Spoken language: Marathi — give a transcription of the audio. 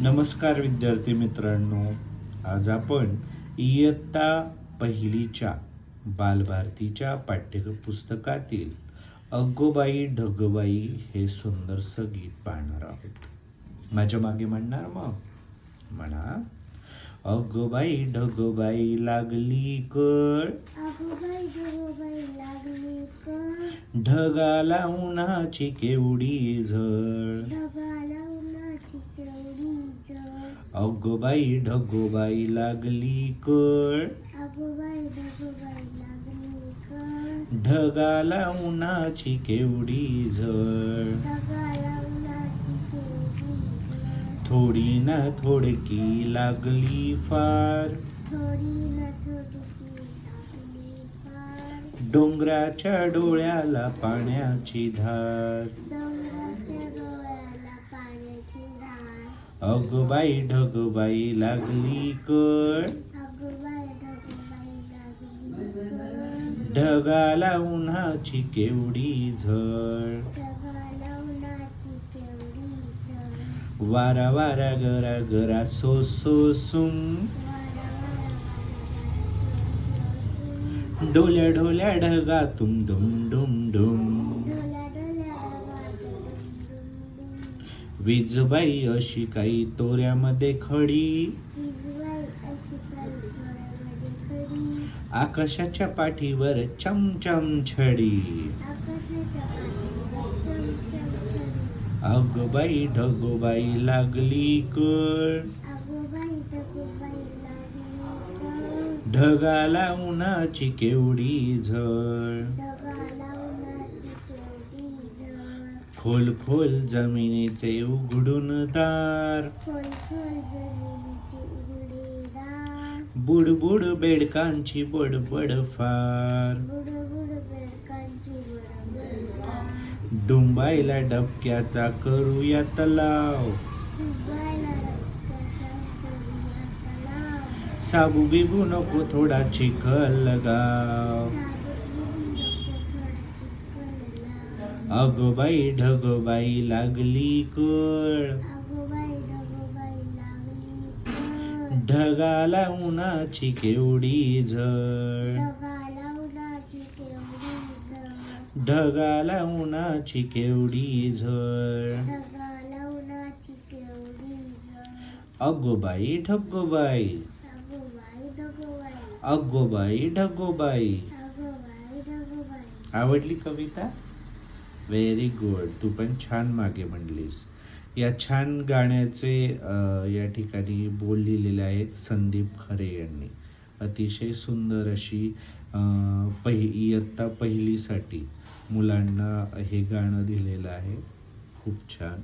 नमस्कार विद्यार्थी मित्रांनो. आज आपण इयत्ता पहिलीच्या बालभारतीच्या पाठ्यपुस्तकातील अग्गोबाई ढगबाई हे सुंदरसं गीत पाहणार आहोत. माझ्या मागे म्हणणार मग? म्हणा. अग्गोबाई ढगबाई लागली कळ. ढगाला उन्हाची केवढी झळ. ढगोबाई लागली कळ. अगोबाई ढगोबाई लागली कर ढगाला उन्हाची केवढी झळ. थोडी ना थोडकी लागली फार. थोडी ना थोडकी लागली फार. डोंगराच्या डोळ्याला पाण्याची धार. धार अगोबाई ढगोबाई लागली कळ. ढगाला उन्हाची केवढी झळ. वारा वारा गरा गरा सो सो सुम. डोल्या ढोल्या ढगातून डुम डुम डुम. विजबाई अशी काही तोऱ्यामध्ये खडी. आकाशाच्या पाठीवर चमचम छडी. अगबाई ढगोबाई लागली कळ. अगोबाई ढगोबाई लागली कर ढगाला उन्हाची केवढी झळ ढगाला उन्हाची केवढी जळ खोल खोल जमिनीचे उघडून दार. बुडबुड बेडकांची बडबड फार. डुंबायला डबक्याचा करूया तलाव साबू बिबू नको थोडा चिखल लगाव. अगोबाई ढगोबाई लागली कळ. ढगाला उन्हाची केवढी झळ. ढगाला उन्हाची केवढी झळ. अगोबाई ढगोबाई. अगोबाई ढगोबाई. आवडली कविता? व्हेरी गुड तू पण छान मागे म्हणलीस. या छान गाण्याचे या ठिकाणी बोल लिहिलेले आहेत संदीप खरे यांनी. अतिशय सुंदर अशी पहि इयत्ता पहिलीसाठी मुलांना हे गाणं दिलेलं आहे. खूप छान.